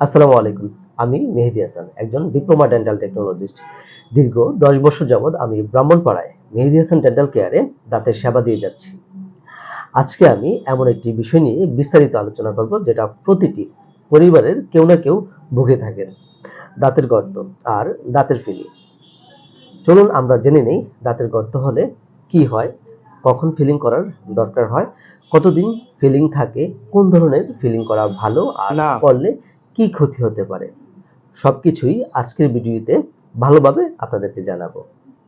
আসসালামু আলাইকুম। আমি মেহেদি হাসান একজন ডিপ্লোমা ডেন্টাল টেকনোলজিস্ট। দীর্ঘ দশ বছর যাবৎ আমি ব্রাহ্মণপাড়ায় মেহেদি হাসান ডেন্টাল কেয়ারে দাঁতের সেবা দিয়ে যাচ্ছি। আজকে আমি এমন একটি বিষয় নিয়ে বিস্তারিত আলোচনা করব যেটা প্রতিটি পরিবারের কেউ না কেউ ভুগে থাকেন। দাঁতের গর্ত আর দাঁতের ফিলি চলুন আমরা জেনে নেই দাঁতের গর্ত হলে কি হয় কখন ফিলিং করার দরকার হয় কতদিন ফিলিং থাকে কোন ধরনের ফিলিং করা ভালো আর না। করলে কি ক্ষতি হতে পারে? সবকিছুই আজকের ভিডিওতে ভালোভাবে আপনাদেরকে জানাব।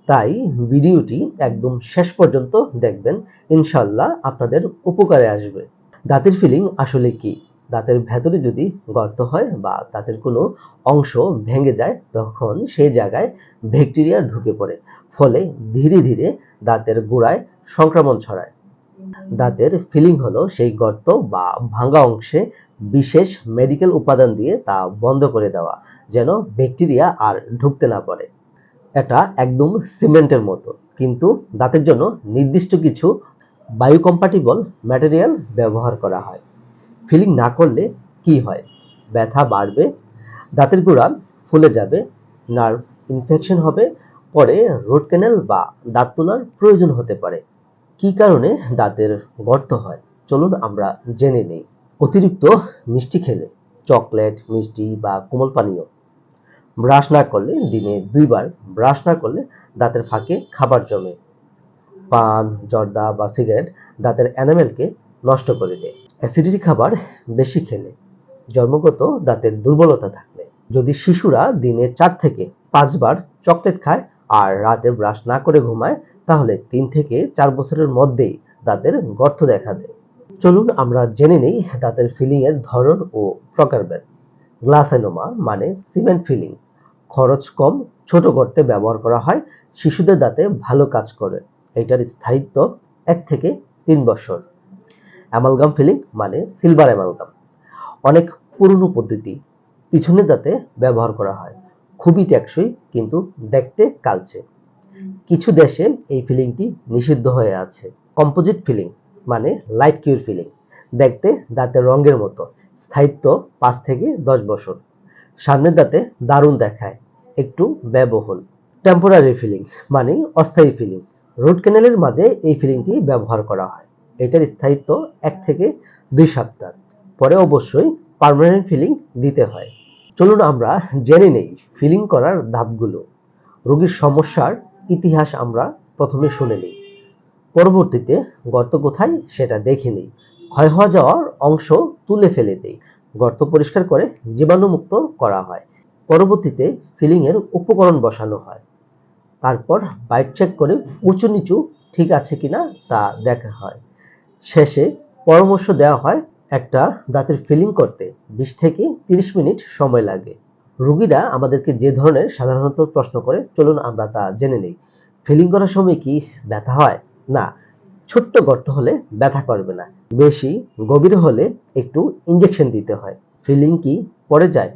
তাই ভিডিওটি একদম শেষ পর্যন্ত দেখবেন ইনশাল্লাহ আপনাদের উপকারে আসবে। দাঁতের ফিলিং আসলে কি? দাঁতের ভেতরে যদি গর্ত হয় বা দাঁতের কোনো অংশ ভেঙে যায়, তখন সেই জায়গায় ব্যাকটেরিয়া ঢুকে পড়ে। ফলে ধীরে ধীরে দাঁতের গোড়ায় সংক্রমণ ছড়ায়। দাঁতের ফিলিং হলো সেই গর্ত বা ভাঙা অংশে বিশেষ মেডিকেল উপাদান দিয়ে তা বন্ধ করে দেওয়া, যেন ব্যাকটেরিয়া আর ঢুকতে না পারে। এটা একদম সিমেন্টের মতো, কিন্তু দাঁতের জন্য নির্দিষ্ট কিছু বায়োকম্পাটিবল ম্যাটেরিয়াল ব্যবহার করা হয়। ফিলিং না করলে কি হয়? ব্যথা বাড়বে, দাঁতের গোড়া ফুলে যাবে নার্ভ ইনফেকশন হবে, পরে রুট ক্যানেল বা দাঁত তোলার প্রয়োজন হতে পারে। কি কারণে দাঁতের গর্ত হয়? চলুন আমরা জেনে নেই। অতিরিক্ত মিষ্টি খেলে চকলেট, মিষ্টি বা কোমল পানীয় ব্রাশ না করলে দিনে দুইবার ব্রাশ না করলে দাঁতের ফাঁকে খাবার জমে। পান, জর্দা বা সিগারেট দাঁতের এনামেলকে নষ্ট করে দেয়। অ্যাসিডিটি খাবার বেশি খেলে। জন্মগত দাঁতের দুর্বলতা থাকলে। যদি শিশুরা দিনে চার থেকে পাঁচবার চকলেট খায় আর রাতে ব্রাশ না করে ঘুমায়, তাহলে তিন থেকে চার বছরের মধ্যেই দাঁতের গর্ত দেখা দেয়। চলুন আমরা জেনে নেই দাঁতের ফিলিং এর ধরন ও প্রকারভেদ গ্লাসাইনোমা মানে সিমেন্ট ফিলিং খরচ কম, ছোট গর্তে ব্যবহার করা হয়, শিশুদের দাঁতে ভালো কাজ করে। এটার স্থায়িত্ব এক থেকে তিন বছর। অ্যামালগাম ফিলিং মানে সিলভার অ্যামালগাম। অনেক পুরনো পদ্ধতি পিছনের দাঁতে ব্যবহার করা হয়। খুবই টেকসই, কিন্তু দেখতে কালচে। কিছু দেশে এই ফিলিংটি নিষিদ্ধ হয়ে আছে। কম্পোজিট ফিলিং মানে লাইট কিউর ফিলিং দেখতে দাঁতের রঙের মতো। স্থায়িত্ব পাঁচ থেকে দশ বছর। সামনের দাঁতে দারুণ দেখায়। একটু ব্যয়বহুল। টেম্পোরারি ফিলিং মানে অস্থায়ী ফিলিং রুট ক্যানেলের মাঝে এই ফিলিংটি ব্যবহার করা হয়। এটার স্থায়িত্ব এক থেকে দুই সপ্তাহ। পরে অবশ্যই পার্মানেন্ট ফিলিং দিতে হয়। চলুন আমরা জেনে নেই ফিলিং করার ধাপগুলো। রোগীর সমস্যার ইতিহাস আমরা প্রথমে শুনে নিই। পরবর্তীতে গর্ত কোথায় সেটা দেখে নিই। ক্ষয় হওয়া যাওয়ার অংশ তুলে ফেলে দেই। গর্ত পরিষ্কার করে জীবাণুমুক্ত করা হয়। পরবর্তীতে ফিলিং এর উপকরণ বসানো হয়। তারপর বাইট চেক করে উঁচু নিচু ঠিক আছে কিনা তা দেখা হয়। শেষে পরামর্শ দেওয়া হয় একটা দাঁতের ফিলিং করতে বিশ থেকে তিরিশ মিনিট সময় লাগে। রুগীরা আমাদেরকে যে ধরনের সাধারণত প্রশ্ন করে, চলুন আমরা তা জেনে নিই। ফিলিং করার সময় কি ব্যথা হয়? না, ছোট্ট গর্ত হলে ব্যথা করবে না। বেশি গভীর হলে একটু ইঞ্জেকশন দিতে হয়। ফিলিং কি পড়ে যায়?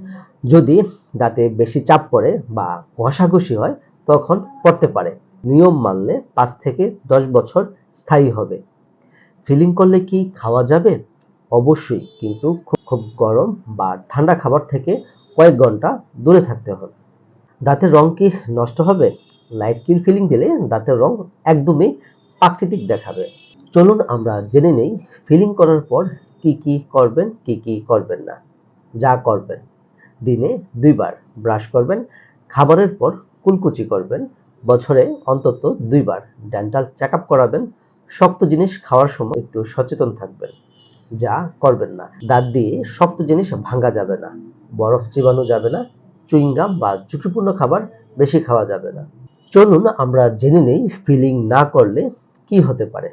যদি দাঁতে বেশি চাপ পড়ে বা ঘষাঘষি হয়, তখন পড়তে পারে। নিয়ম মানলে পাঁচ থেকে দশ বছর স্থায়ী হবে। ফিলিং করলে কি খাওয়া যাবে? অবশ্যই কিন্তু খুব গরম বা ঠান্ডা খাবার থেকে কয়েক ঘণ্টা দূরে থাকতে হবে। দাঁতের রং কি নষ্ট হবে? লাইট কিল ফিলিং দিলে দাঁতের রং একদমই প্রাকৃতিক দেখাবে। চলুন আমরা জেনে নেই ফিলিং করার পর কি কি করবেন, কি কি করবেন না। যা করবেন। দিনে দুইবার ব্রাশ করবেন। খাবারের পর কুলকুচি করবেন। বছরে অন্তত দুইবার ডেন্টাল চেক আপ করাবেন। শক্ত জিনিস খাওয়ার সময় একটু সচেতন থাকবেন। যা করবেন না। দাঁত দিয়ে শক্ত জিনিস ভাঙা যাবে না। বরফ চিবানো যাবে না। চুইংগাম বা ঝুঁকিপূর্ণ খাবার বেশি খাওয়া যাবে না। চলুন আমরা জেনে নেই ফিলিং না করলে কি হতে পারে।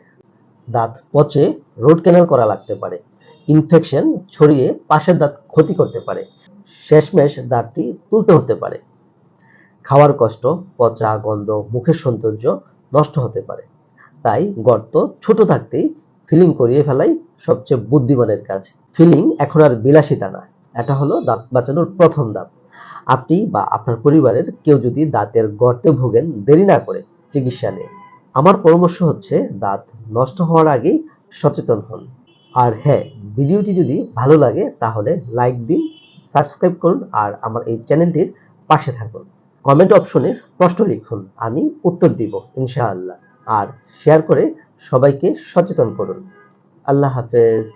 দাঁত পচে রুট ক্যানাল করা লাগতে পারে। ইনফেকশন ছড়িয়ে পাশের দাঁত ক্ষতি করতে পারে। শেষমেশ দাঁতটি তুলতে হতে পারে। খাওয়ার কষ্ট, পচা গন্ধ, মুখের সৌন্দর্য নষ্ট হতে পারে। তাই গর্ত ছোট থাকতেই ফিলিং করিয়ে ফেলাই সবচেয়ে বুদ্ধিমানের কাজ। ফিলিং এখন আর বিলাসিতা না। এটা হলো দাঁত বাঁচানোর প্রথম ধাপ। আপনি বা আপনার পরিবারের কেউ যদি দাঁতের গর্তে ভোগেন, দেরি না করে চিকিৎসা নেই আমার পরামর্শ হচ্ছে দাঁত নষ্ট হওয়ার আগেই সচেতন হন। আর হ্যাঁ ভিডিওটি যদি ভালো লাগে, তাহলে লাইক দিন সাবস্ক্রাইব করুন, আর আমার এই চ্যানেলটির পাশে থাকুন। কমেন্ট অপশনে প্রশ্ন লিখুন, আমি উত্তর দিব, ইনশাআল্লাহ। আর শেয়ার করে সবাইকে সচেতন করুন। আল্লাহ হাফেজ।